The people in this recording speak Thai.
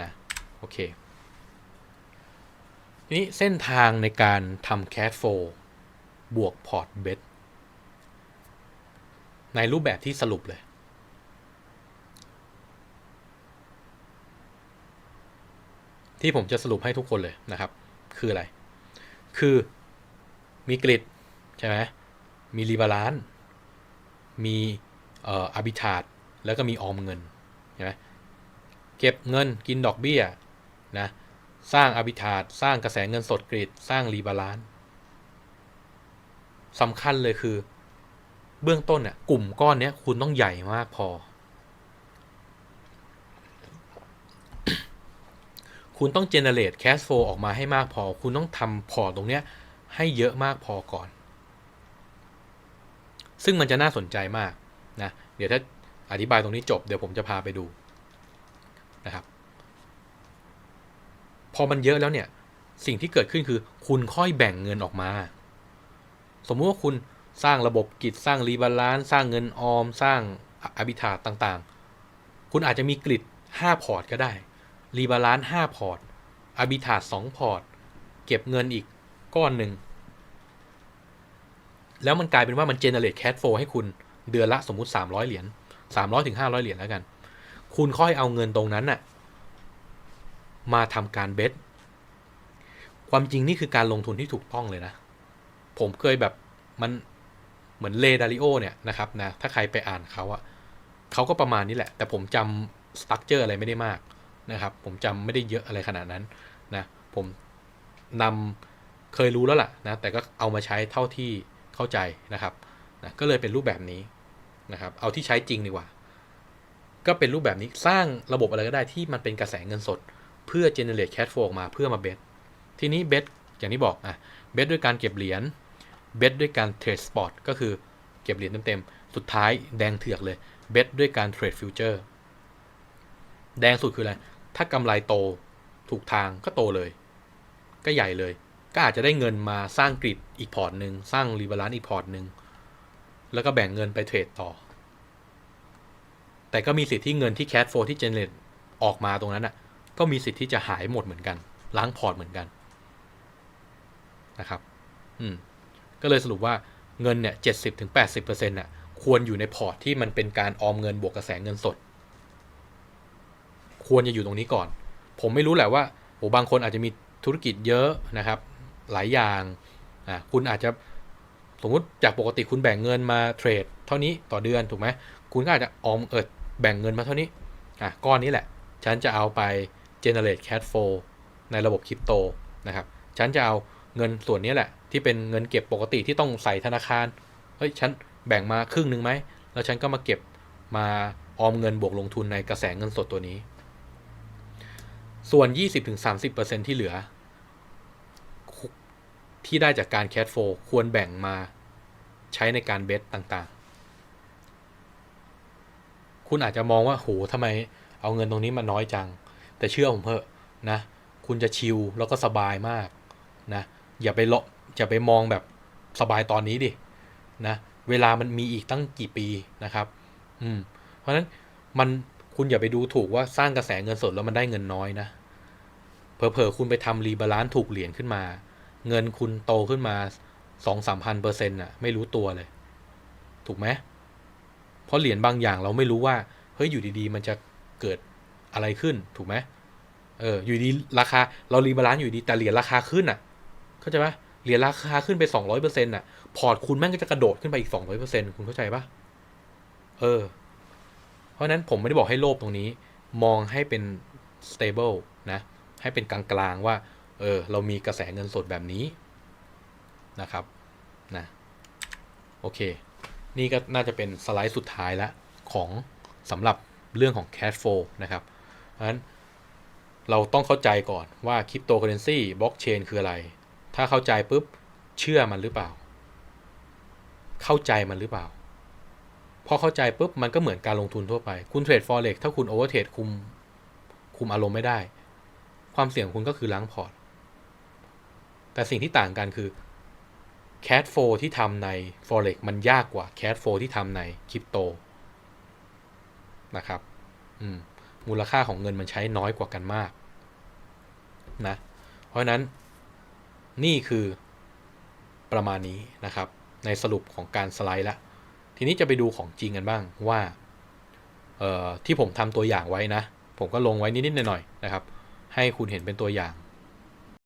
นะโอเคทีนี้เส้นทางในการทำ cash flow บวกพอร์ตเบ t ในรูปแบบที่สรุปเลย ที่ผมจะสรุปให้ทุกคนเลยนะครับ คืออะไร คือมีกริดใช่ไหมมีรีบาลานซ์มีอออาร์บิทาดแล้วก็มีออมเงินใช่ไหม เก็บเงินกินดอกเบี้ยนะสร้างอาร์บิทาดสร้างกระแสเงินสดกริดสร้างรีบาลานซ์สำคัญเลยคือ เบื้องต้นเนี่ยกลุ่มก้อนเนี้ยคุณต้องใหญ่มากพอ คุณต้อง generate cash flow ออกมาให้มากพอ คุณต้องทำพอตรงเนี้ยให้เยอะมากพอก่อน ซึ่งมันจะน่าสนใจมากนะ เดี๋ยวถ้าอธิบายตรงนี้จบเดี๋ยวผมจะพาไปดูนะครับ พอมันเยอะแล้วเนี่ย สิ่งที่เกิดขึ้นคือ คุณค่อยแบ่งเงินออกมา สมมุติว่าคุณสร้างระบบกิจสร้างรีบาลานซ์สร้างเงินออม สร้างอาบิทาต่างๆ คุณอาจจะมีกริด5พอร์ตก็ได้รีบาลานซ์5พอร์ตอาบิทา2พอร์ตเก็บเงินอีกก้อนหนึ่ง แล้วมันกลายเป็นว่ามันเจเนเรตแค s โฟให้คุณเดือนละสมมุติ 300 เหรียญ300ถึง500 เหรียญแล้วกัน คุณค่อยเอาเงินตรงนั้นน่ะ มาทำการเบสความจริงนี่คือการลงทุนที่ถูกต้องเลยนะ ผมเคยแบบมันเหมือนเลดาริโอเนี่ยนะครับนะ ถ้าใครไปอ่านเขาอะเขาก็ประมาณนี้แหละ แต่ผมจำสตั๊กเจอร์อะไรไม่ได้มากนะครับ ผมจำไม่ได้เยอะอะไรขนาดนั้นนะ ผมนำเคยรู้แล้วล่ะนะ แต่ก็เอามาใช้เท่าที่เข้าใจนะครับนะก็เลยเป็นรูปแบบนี้นะครับ เอาที่ใช้จริงดีกว่า ก็เป็นรูปแบบนี้สร้างระบบอะไรก็ได้ที่มันเป็นกระแสเงินสด เพื่อ generate cash flow ออกมาเพื่อมาเบสทีนี้เบสอย่างที่บอกอะเบสด้วยการเก็บเหรียญเบสด้วยการเทรดสปอร์ตก็คือเก็บเหรียญเต็มๆ สุดท้ายแดงเถือกเลยเบสด้วยการเทรดฟิวเจอร์แดงสุดคืออะไร ถ้ากำไรโตถูกทางก็โตเลย ก็ใหญ่เลย ก็อาจจะได้เงินมาสร้างกริดอีกพอร์ตหนึ่งสร้างรีบาลานซ์อีกพอร์ตหนึ่งแล้วก็แบ่งเงินไปเทรดต่อ แต่ก็มีสิทธิ์ที่เงินที่แค s โฟที่เจเนเรตออกมาตรงนั้นอะ ก็มีสิทธิ์ที่จะหายหมดเหมือนกัน ล้างพอร์ตเหมือนกันนะครับ อืม ก็เลยสรุปว่าเงินเนี่ยเจ็ดสิบถึงแปดสิบเปอร์เซ็นต์่ะควรอยู่ในพอร์ตที่มันเป็นการออมเงินบวกกระแสเงินสด ควรจะอยู่ตรงนี้ก่อน ผมไม่รู้แหละว่าโอ้บางคนอาจจะมีธุรกิจเยอะนะครับ หลายอย่างอะคุณอาจจะสมมุติจากปกติคุณแบ่งเงินมาเทรดเท่านี้ต่อเดือนถูกไหมคุณก็อาจจะออมเอิดแบ่งเงินมาเท่านี้อะก้อนนี้แหละ ฉันจะเอาไป generate cash flow ในระบบคริปโตนะครับ ฉันจะเอาเงินส่วนนี้แหละ ที่เป็นเงินเก็บปกติที่ต้องใส่ธนาคาร เฮ้ย ฉันแบ่งมาครึ่งหนึ่งไหม แล้วฉันก็มาเก็บมาออมเงินบวกลงทุนในกระแสเงินสดตัวนี้ ส่วน 20-30%ที่เหลือ ที่ได้จากการแค s โฟควรแบ่งมาใช้ในการเบสต่างๆ คุณอาจจะมองว่าโหทำไมเอาเงินตรงนี้มาน้อยจัง แต่เชื่อผมเถอะนะ คุณจะชิลแล้วก็สบายมากนะอย่าไปเลาะอย่าไปมองแบบสบายตอนนี้ดินะเวลามันมีอีกตั้งกี่ปีนะครับ อืม เพราะฉะนั้นมันคุณอย่าไปดูถูกว่าสร้างกระแสเงินสดแล้วมันได้เงินน้อยนะเผลอๆคุณไปทำรีบาลานซ์ถูกเหรียญขึ้นมา เงินคุณโตขึ้นมาสองสามพันเปอร์เซ็นต์อะไม่รู้ตัวเลย ถูกไหมเพราะเหรียญบางอย่างเราไม่รู้ว่า เฮ้ยอยู่ดีๆ มันจะเกิด อะไรขึ้นถูกไหมเอออยู่ดีราคาเรารีบาลานซ์อยู่ดีแต่เหรียญราคาขึ้นอะเข้าใจปะเหรียญราคาขึ้นไปสองร้อยเปอร์เซ็นต์อะพอร์ตคุณแม่งก็จะกระโดดขึ้นไปอีกสองร้อยเปอร์เซ็นต์คุณเข้าใจปะเออ เพราะนั้นผมไม่ได้บอกให้โลภตรงนี้ มองให้เป็น stable นะ ให้เป็นกลางๆว่า เออ เรามีกระแสเงินสดแบบนี้นะครับนะโอเค นี่ก็น่าจะเป็นสไลด์สุดท้ายแล้วของสำหรับเรื่องของ cash flow นะครับ เพราะฉะนั้นเราต้องเข้าใจก่อนว่าคริปโตเคอเรนซีบล็อกเชนคืออะไร ถ้าเข้าใจปุ๊บเชื่อมันหรือเปล่า เข้าใจมันหรือเปล่า พอเข้าใจปุ๊บมันก็เหมือนการลงทุนทั่วไป คุณเทรด forex ถ้าคุณโอเวอร์เทรดคุมคุมอารมณ์ไม่ได้ ความเสี่ยงคุณก็คือล้างพอร์ต แต่สิ่งที่ต่างกันคือ cash flow ที่ทำใน forex มันยากกว่า cash flow ที่ทำในคริปโตนะครับ อืม มูลค่าของเงินมันใช้น้อยกว่ากันมากนะ เพราะฉะนั้นนี่คือประมาณนี้นะครับ ในสรุปของการสไลด์ละ ทีนี้จะไปดูของจริงกันบ้างว่าที่ผมทำตัวอย่างไว้นะ ผมก็ลงไว้นิดๆหน่อยๆนะครับ ให้คุณเห็นเป็นตัวอย่าง